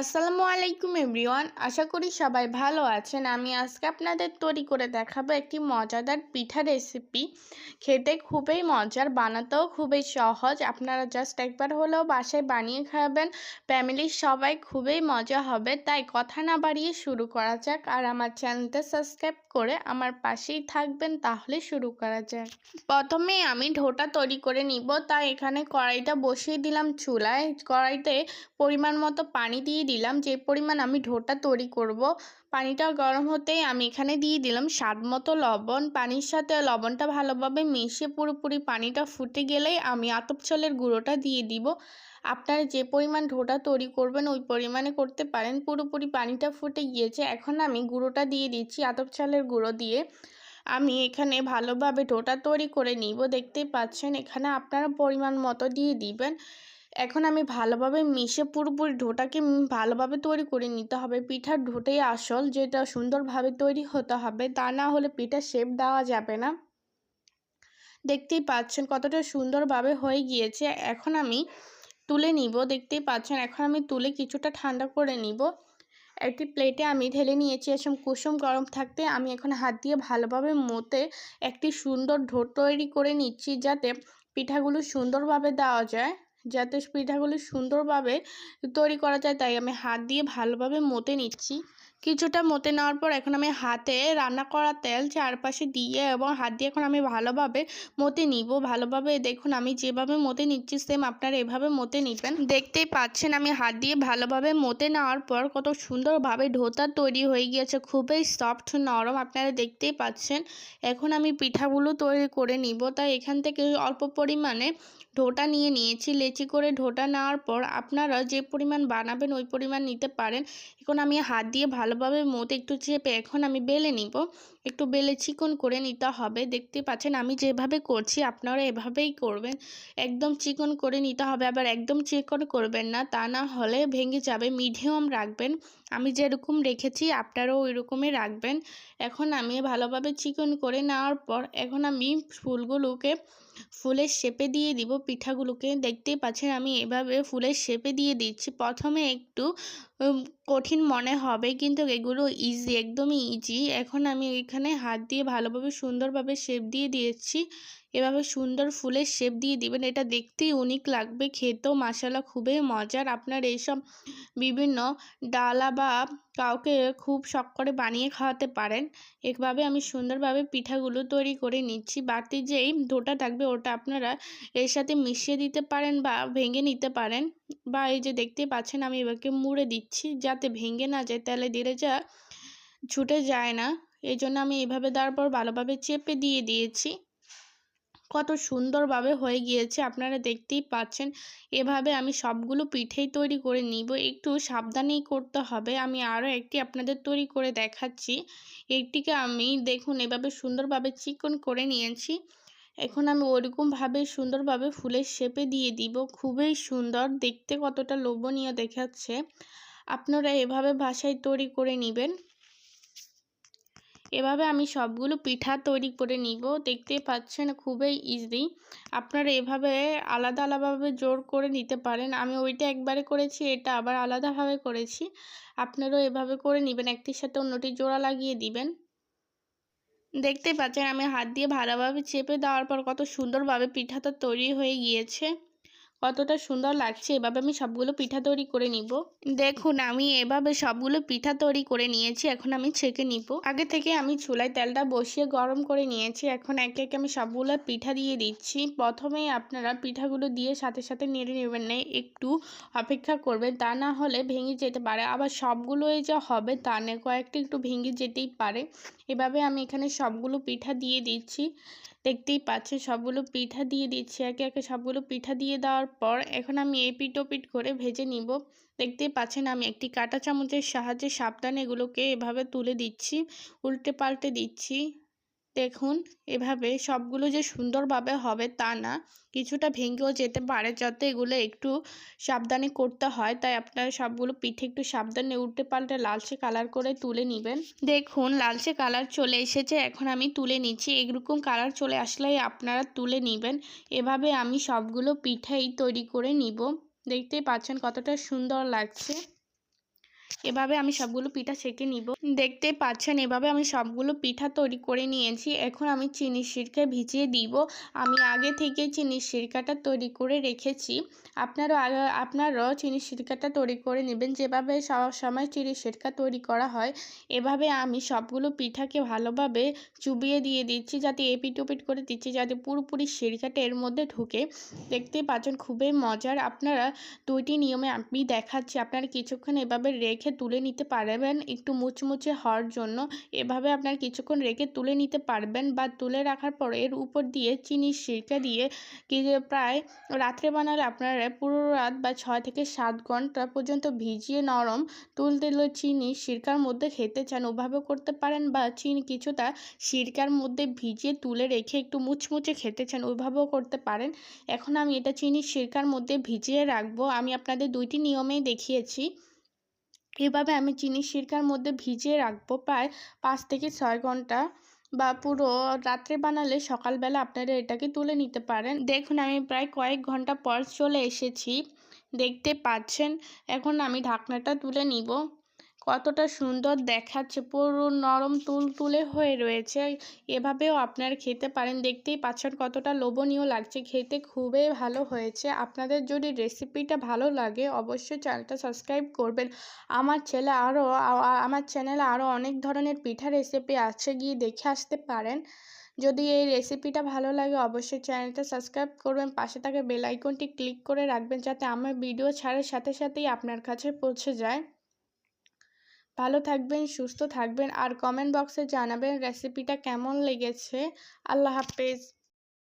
আসসালামু আলাইকুম এভরিওয়ান। আশা করি সবাই ভালো আছেন। আমি আজকে আপনাদের তৈরি করে দেখাবো একটি মজাদার পিঠা রেসিপি খেতে খুবই মজার, বানাতেও খুবই সহজ। আপনারা জাস্ট একবার হলেও বাসায় বানিয়ে খাবেন। ফ্যামিলির সবাই খুবই মজা হবে। তাই কথা না বাড়িয়ে শুরু করা যাক আর আমার চ্যানেলটা সাবস্ক্রাইব করে আমার পাশেই থাকবেন। তাহলে শুরু করা যাক। প্রথমে আমি ঢোটা তৈরি করে নিব। তাই এখানে কড়াইটা বসিয়ে দিলাম চুলায়। কড়াইতে পরিমাণ মতো পানি দিয়ে দিলাম। যে পরিমাণ আমি ঢোটা তৈরি করব, পানিটা গরম হতেই আমি এখানে দিয়ে দিলাম স্বাদ মতো লবণ। পানির সাথে লবণটা ভালোভাবে মিশিয়ে পুরোপুরি পানিটা ফুটে গেলেই আমি আতপ চালের গুঁড়োটা দিয়ে দিব। আপনারা যে পরিমাণ ঢোটা তৈরি করবেন ওই পরিমাণে করতে পারেন। পুরোপুরি পানিটা ফুটে গিয়েছে। এখন আমি গুঁড়োটা দিয়ে দিচ্ছি আতপ চালের গুঁড়ো দিয়ে। আমি এখানে ভালোভাবে ঢোটা তৈরি করে নিব। দেখতেই পাচ্ছেন এখানে আপনারা পরিমাণ মতো দিয়ে দিবেন। এখন আমি ভালোভাবে মিশে পুরোপুরি ঢোটাকে ভালোভাবে তৈরি করে নিতে হবে। পিঠার ঢোটাই আসল যেটা সুন্দরভাবে তৈরি হতে হবে, তা না হলে পিঠার শেপ দেওয়া যাবে না। দেখতেই পাচ্ছেন কতটা সুন্দরভাবে হয়ে গিয়েছে। এখন আমি তুলে নিব, দেখতেই পাচ্ছেন এখন আমি তুলে কিছুটা ঠান্ডা করে নিব। একটি প্লেটে আমি ঢেলে নিয়েছি এসব কুসুম গরম থাকতে। আমি এখন হাত দিয়ে ভালোভাবে মতে একটি সুন্দর ঢোট তৈরি করে নিচ্ছি যাতে পিঠাগুলো সুন্দরভাবে দেওয়া যায়। যাতে পিঠাগুলি সুন্দরভাবে তৈরি করা যায়, তাই আমি হাত দিয়ে ভালোভাবে মতে নিচ্ছি। কিছুটা মতে নেওয়ার পর এখন আমি হাতে রান্না করা তেল চারপাশে দিয়ে এবং হাত দিয়ে এখন আমি ভালোভাবে মতে নিব। ভালোভাবে দেখুন আমি যেভাবে মতে নিচ্ছি সেম আপনারা এভাবে মতে নিবেন। দেখতেই পাচ্ছেন আমি হাত দিয়ে ভালোভাবে মতে নেওয়ার পর কত সুন্দরভাবে ঢোতা তৈরি হয়ে গিয়েছে, খুবই সফট নরম, আপনারা দেখতেই পাচ্ছেন। এখন আমি পিঠাগুলো তৈরি করে নিব, তাই এখান থেকে অল্প পরিমাণে ঢোটা নিয়ে নিয়েছি লেচি করে ঢোটা নেওয়ার পর আপনারা যে পরিমাণ বানাবেন ওই পরিমাণ নিতে পারেন। এখন আমি হাত দিয়ে ভালোভাবে মতো একটু চেপে এখন আমি বেলে নিব। একটু বেলে চিকন করে নিতে হবে। দেখতে পাচ্ছেন আমি যেভাবে করছি আপনারা এভাবেই করবেন। একদম চিকন করে নিতে হবে। আবার একদম চিকন করবেন না, তা না হলে ভেঙে যাবে। মিডিয়াম রাখবেন। আমি যেরকম রেখেছি আপনারাও ওই রকমই রাখবেন। এখন আমি ভালোভাবে চিকন করে নেওয়ার পর এখন আমি ফুলগুলোকে ফুলের শেপে দিয়ে দিব, পিঠাগুলোকে। দেখতেই পাচ্ছেন আমি এভাবে ফুলের শেপে দিয়ে দিচ্ছি। প্রথমে একটু কঠিন মনে হবে, কিন্তু এগুলো ইজি একদমই ইজি এখন আমি এখানে হাত দিয়ে ভালোভাবে, সুন্দরভাবে শেপ দিয়ে দিয়েছি। এভাবে সুন্দর ফুলের শেপ দিয়ে দিবেন। এটা দেখতেই ইউনিক লাগবে, খেতেও মশালা খুবই মজার। আপনার এইসব বিভিন্ন ডালা বা কাউকে খুব শখ করে বানিয়ে খাওয়াতে পারেন। এভাবে আমি সুন্দরভাবে পিঠাগুলো তৈরি করে নিচ্ছি। বাড়তি যেই ডোটা থাকবে ওটা আপনারা এর সাথে মিশিয়ে দিতে পারেন বা ভেঙে নিতে পারেন। বা এই যে দেখতে পাচ্ছেন আমি এবারকে মুড়ে দিচ্ছি যাতে ভেঙে না যায়, তাহলে ধীরে যা ছুটে যায় না। এই জন্য আমি এভাবে দেওয়ার পর ভালোভাবে চেপে দিয়ে দিয়েছি। কত সুন্দরভাবে হয়ে গিয়েছে, আপনারা দেখতেই পাচ্ছেন। এভাবে আমি সবগুলো পিঠেই তৈরি করে নিব। একটু সাবধানেই করতে হবে। আমি আরও একটি আপনাদের তৈরি করে দেখাচ্ছি। একটিকে আমি দেখুন, এভাবে সুন্দরভাবে চিকন করে নিয়েছি। এখন আমি ওরকমভাবে সুন্দরভাবে ফুলের শেপে দিয়ে দিব। খুবই সুন্দর, দেখতে কতটা লোভনীয় দেখাচ্ছে। আপনারা এভাবে বাসায় তৈরি করে নেবেন। এভাবে আমি সবগুলো পিঠা তৈরি করে নিব। দেখতে পাচ্ছেন খুবই ইজি আপনারা এভাবে আলাদা আলাদাভাবে জোর করে নিতে পারেন। আমি ওইটা একবারে করেছি, এটা আবার আলাদাভাবে করেছি। আপনারাও এভাবে করে নেবেন, একটির সাথে অন্যটি জোড়া লাগিয়ে দিবেন। দেখতে পাচ্ছেন আমি হাত দিয়ে ভালোভাবে চেপে দেওয়ার পর কত সুন্দরভাবে পিঠাটা তৈরি হয়ে গিয়েছে। কতটা সুন্দর লাগছে এভাবে আমি সবগুলো পিঠা তৈরি করে নিব। দেখুন আমি এভাবে সবগুলো পিঠা তৈরি করে নিয়েছি এখন আমি ছেঁকে নিব। আগে থেকে আমি চুলায় তেলটা বসিয়ে গরম করে নিয়েছি এখন একে একে আমি সবগুলো পিঠা দিয়ে দিচ্ছি। প্রথমেই আপনারা পিঠাগুলো দিয়ে সাথে সাথে নেড়ে নেবেন না একটু অপেক্ষা করবেন তা না হলে ভেঙে যেতে পারে। আবার সবগুলোই যা হবে তা না কয়েকটা একটু ভেঙে যেতেই পারে। এভাবে আমি এখানে সবগুলো পিঠা দিয়ে দিচ্ছি। দেখতেই পাচ্ছেন সবগুলো পিঠা দিয়ে দিচ্ছি। একে একে সবগুলো পিঠা দিয়ে দেওয়ার পর এখন আমি এই পিঠো পিঠ করে ভেজে নিব। দেখতেই পাচ্ছেন আমি একটি কাটা চামচের সাহায্যে সাবধানে এগুলোকে এভাবে তুলে দিচ্ছি, উল্টে পাল্টে দিচ্ছি। দেখুন, এভাবে সবগুলো যে সুন্দরভাবে হবে তা না। কিছুটা ভেঙেও যেতে পারে যাতে এগুলো একটু সাবধানে করতে হয়। তাই আপনারা সবগুলো পিঠে একটু সাবধানে উল্টে পাল্টে লালচে কালার করে তুলে নেবেন। দেখুন, লালচে কালার চলে এসেছে, এখন আমি তুলে নিচ্ছি। এরকম কালার চলে আসলেই আপনারা তুলে নেবেন। এভাবে আমি সবগুলো পিঠাই তৈরি করে নিব। দেখতেই পাচ্ছেন কতটা সুন্দর লাগছে। এভাবে আমি সবগুলো পিঠা সেঁকে নিব। দেখতে পাচ্ছেন, এভাবে আমি সবগুলো পিঠা তৈরি করে নিয়েছি। এখন আমি চিনির সিরকা ভিজিয়ে দিব। আমি আগে থেকে চিনির সিরকাটা তৈরি করে রেখেছি। আপনারও আপনারাও চিনির সিরকাটা তৈরি করে নেবেন। যেভাবে সব সময় চিনির সিরকা তৈরি করা হয়, এভাবে আমি সবগুলো পিঠাকে ভালোভাবে চুবিয়ে দিয়ে দিচ্ছি, যাতে এপিট ওপিট করে দিচ্ছি, যাতে পুরোপুরি সিরকাটা এর মধ্যে ঢুকে। দেখতেই পাচ্ছেন, খুবই মজার। আপনারা দুইটি নিয়মে আমি দেখাচ্ছি। আপনারা কিছুক্ষণ এভাবে রেখে তুলে নিতে পারবেন একটু মুচমুচে হওয়ার জন্য। এভাবে আপনার কিছুক্ষণ রেখে তুলে নিতে পারবেন বা তুলে রাখার পর এর উপর দিয়ে চিনির সিরকা দিয়ে কি প্রায় রাত্রে বানালে আপনারা পুরো রাত বা ছয় থেকে সাত ঘণ্টা পর্যন্ত ভিজিয়ে নরম তুল তুলে চিনি সিরকার মধ্যে খেতে চান। ওভাবে করতে পারেন বা চিনি কিছুটা সিরকার মধ্যে ভিজিয়ে তুলে রেখে একটু মুচমুচে খেতে চান ওইভাবেও করতে পারেন। এখন আমি এটা চিনি সিরকার মধ্যে ভিজিয়ে রাখব। আমি আপনাদের দুইটি নিয়মেই দেখিয়েছি। এভাবে আমি চিনি সিরকার মধ্যে ভিজিয়ে রাখব প্রায় পাঁচ থেকে ছয় ঘণ্টা বা পুরো রাত্রে বানালে সকালবেলা আপনারা এটাকে তুলে নিতে পারেন। দেখুন, আমি প্রায় কয়েক ঘণ্টা পর চলে এসেছি। দেখতে পাচ্ছেন, এখন আমি ঢাকনাটা তুলে নিব। কতটা সুন্দর দেখাচ্ছে। পুরো নরম তুল তুলে হয়ে রয়েছে। এভাবেও আপনারা খেতে পারেন। দেখতেই পাচ্ছেন কতটা লোভনীয় লাগছে। খেতে খুবই ভালো হয়েছে। আপনাদের যদি রেসিপিটা ভালো লাগে, অবশ্যই চ্যানেলটা সাবস্ক্রাইব করবেন। আমার ছেলে আরও আমার চ্যানেলে আরও অনেক ধরনের পিঠা রেসিপি আছে। গিয়ে দেখে আসতে পারেন। যদি এই রেসিপিটা ভালো লাগে, অবশ্যই চ্যানেলটা সাবস্ক্রাইব করবেন। পাশে থাকা বেল আইকনটি ক্লিক করে রাখবেন, যাতে আমার ভিডিও ছাড়ার সাথে সাথেই আপনার কাছে পৌঁছে যায়। ভালো থাকবেন সুস্থ থাকবেন। আর কমেন্ট বক্সে জানাবেন রেসিপিটা কেমন লেগেছে। আল্লাহ হাফেজ।